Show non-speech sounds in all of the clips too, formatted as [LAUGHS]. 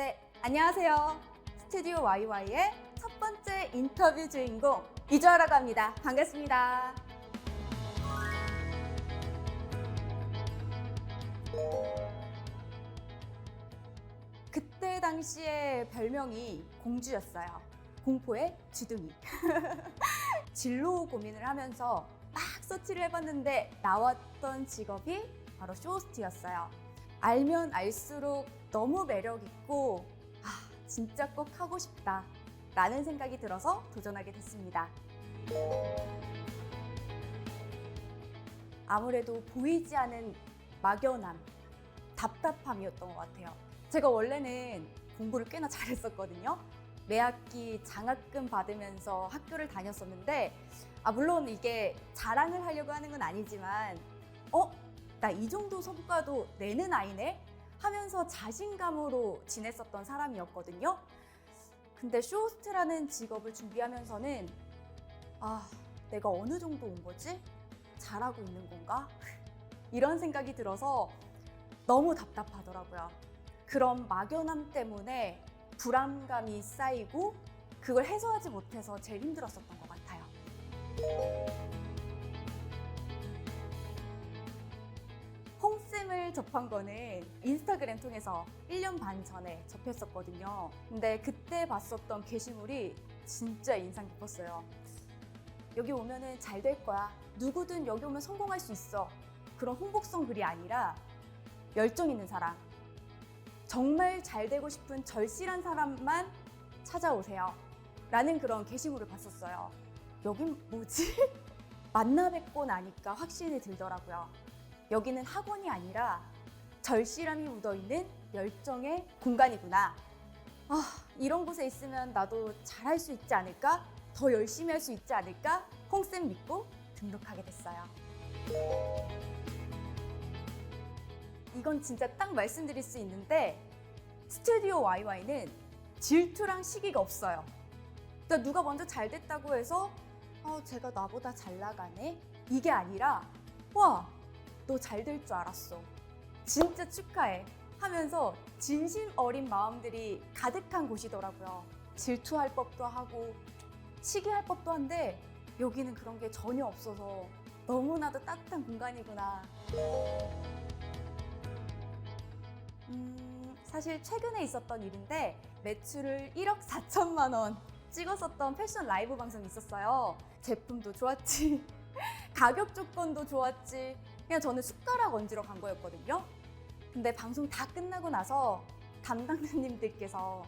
네, 안녕하세요. 스튜디오 YY의 첫 번째 인터뷰 주인공 이주아라고 합니다. 반갑습니다. 그때 당시에 별명이 공주였어요. 공포의 주둥이. [LAUGHS] 진로 고민을 하면서 막 서치를 해봤는데 나왔던 직업이 바로 쇼호스트였어요. 알면 알수록 너무 매력있고, 아, 진짜 꼭 하고 싶다. 라는 생각이 들어서 도전하게 됐습니다. 아무래도 보이지 않은 막연함, 답답함이었던 것 같아요. 제가 원래는 공부를 꽤나 잘했었거든요. 매학기 장학금 받으면서 학교를 다녔었는데, 아, 물론 이게 자랑을 하려고 하는 건 아니지만, 어? 나 이 정도 성과도 내는 아이네? 하면서 자신감으로 지냈었던 사람이었거든요. 근데 쇼호스트라는 직업을 준비하면서는, 아, 내가 어느 정도 온 거지? 잘하고 있는 건가? [LAUGHS] 이런 생각이 들어서 너무 답답하더라고요. 그런 막연함 때문에 불안감이 쌓이고 그걸 해소하지 못해서 제일 힘들었었던 것 같아요. 홍쌤을 접한 거는 인스타그램 통해서 1년 반 전에 접했었거든요. 근데 그때 봤었던 게시물이 진짜 인상 깊었어요. 여기 오면은 잘 될 거야. 누구든 여기 오면 성공할 수 있어. 그런 홍보성 글이 아니라 열정 있는 사람. 정말 잘 되고 싶은 절실한 사람만 찾아오세요. 라는 그런 게시물을 봤었어요. 여긴 뭐지? [LAUGHS] 만나 뵙고 나니까 확신이 들더라고요. 여기는 학원이 아니라 절실함이 묻어있는 열정의 공간이구나. 아, 이런 곳에 있으면 나도 잘할 수 있지 않을까? 더 열심히 할 수 있지 않을까? 홍쌤 믿고 등록하게 됐어요. 이건 진짜 딱 말씀드릴 수 있는데 스튜디오 YY는 질투랑 시기가 없어요. 그러니까 누가 먼저 잘 됐다고 해서 어, 제가 나보다 잘 나가네? 이게 아니라 와, 너 잘 될 줄 알았어. 진짜 축하해. 하면서 진심 어린 마음들이 가득한 곳이더라고요. 질투할 법도 하고 시기할 법도 한데 여기는 그런 게 전혀 없어서 너무나도 따뜻한 공간이구나. 음, 사실 최근에 있었던 일인데 매출을 1억 4천만 원 찍었었던 패션 라이브 방송이 있었어요. 제품도 좋았지. [LAUGHS] 가격 조건도 좋았지. 그냥 저는 숟가락 얹으러 간 거였거든요. 근데 방송 다 끝나고 나서 담당자님들께서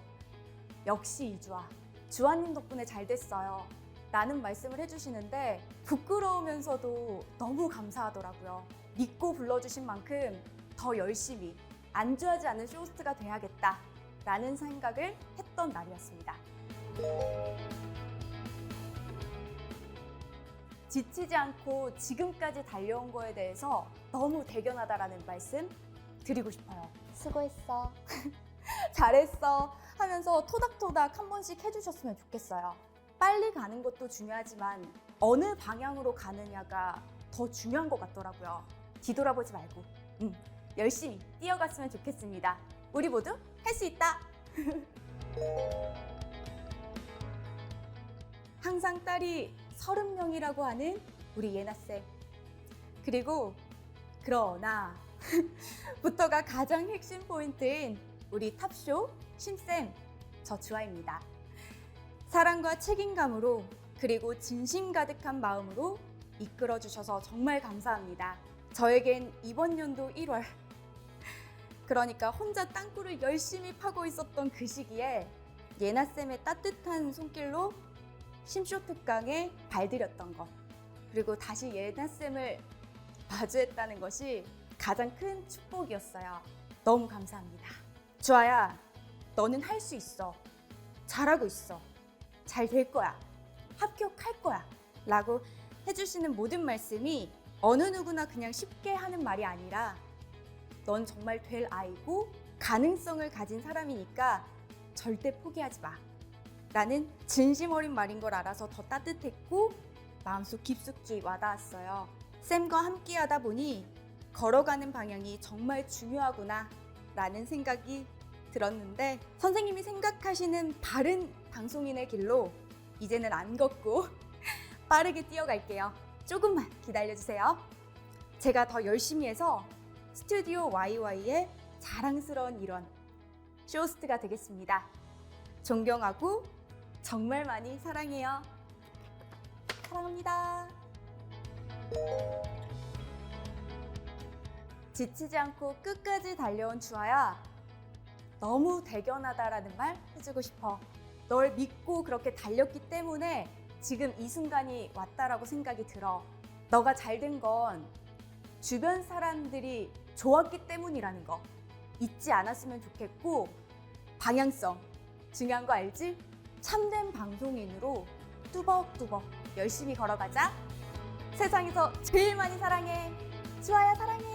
역시 이주아, 주아님 덕분에 잘 됐어요. 라는 말씀을 해주시는데 부끄러우면서도 너무 감사하더라고요. 믿고 불러주신 만큼 더 열심히 안주하지 않은 쇼호스트가 돼야겠다. 라는 생각을 했던 날이었습니다. 지치지 않고 지금까지 달려온 거에 대해서 너무 대견하다라는 말씀 드리고 싶어요. 수고했어. [LAUGHS] 잘했어. 하면서 토닥토닥 한 번씩 해주셨으면 좋겠어요. 빨리 가는 것도 중요하지만 어느 방향으로 가느냐가 더 중요한 것 같더라고요. 뒤돌아보지 말고 음, 열심히 뛰어갔으면 좋겠습니다. 우리 모두 할 수 있다. [LAUGHS] 항상 딸이 서른 명이라고 하는 우리 예나 쌤. 그리고 그러나 [LAUGHS] 부터가 가장 핵심 포인트인 우리 탑쇼 심쌤 저 주아입니다. 사랑과 책임감으로 그리고 진심 가득한 마음으로 이끌어 주셔서 정말 감사합니다. 저에겐 이번 연도 1월 그러니까 혼자 땅굴을 열심히 파고 있었던 그 시기에 예나쌤의 따뜻한 손길로 심쇼 특강에 발들였던 것 그리고 다시 예나 쌤을 마주했다는 것이 가장 큰 축복이었어요. 너무 감사합니다. 주아야, 너는 할 수 있어. 잘하고 있어. 잘 될 거야. 합격할 거야. 라고 해주시는 모든 말씀이 어느 누구나 그냥 쉽게 하는 말이 아니라 넌 정말 될 아이고 가능성을 가진 사람이니까 절대 포기하지 마. 라는 진심 어린 말인 걸 알아서 더 따뜻했고 마음속 깊숙이 와닿았어요. 쌤과 함께 하다 보니 걸어가는 방향이 정말 중요하구나 라는 생각이 들었는데 선생님이 생각하시는 바른 방송인의 길로 이제는 안 걷고 [LAUGHS] 빠르게 뛰어갈게요. 조금만 기다려주세요. 제가 더 열심히 해서 스튜디오 YY의 자랑스러운 일원 쇼스트가 되겠습니다. 존경하고 정말 많이 사랑해요. 사랑합니다. 지치지 않고 끝까지 달려온 주아야. 너무 대견하다라는 말 해주고 싶어. 널 믿고 그렇게 달렸기 때문에 지금 이 순간이 왔다라고 생각이 들어. 너가 잘 된 건 주변 사람들이 좋았기 때문이라는 거 잊지 않았으면 좋겠고 방향성 중요한 거 알지? 참된 방송인으로 뚜벅뚜벅 열심히 걸어가자. 세상에서 제일 많이 사랑해. 주아야 사랑해.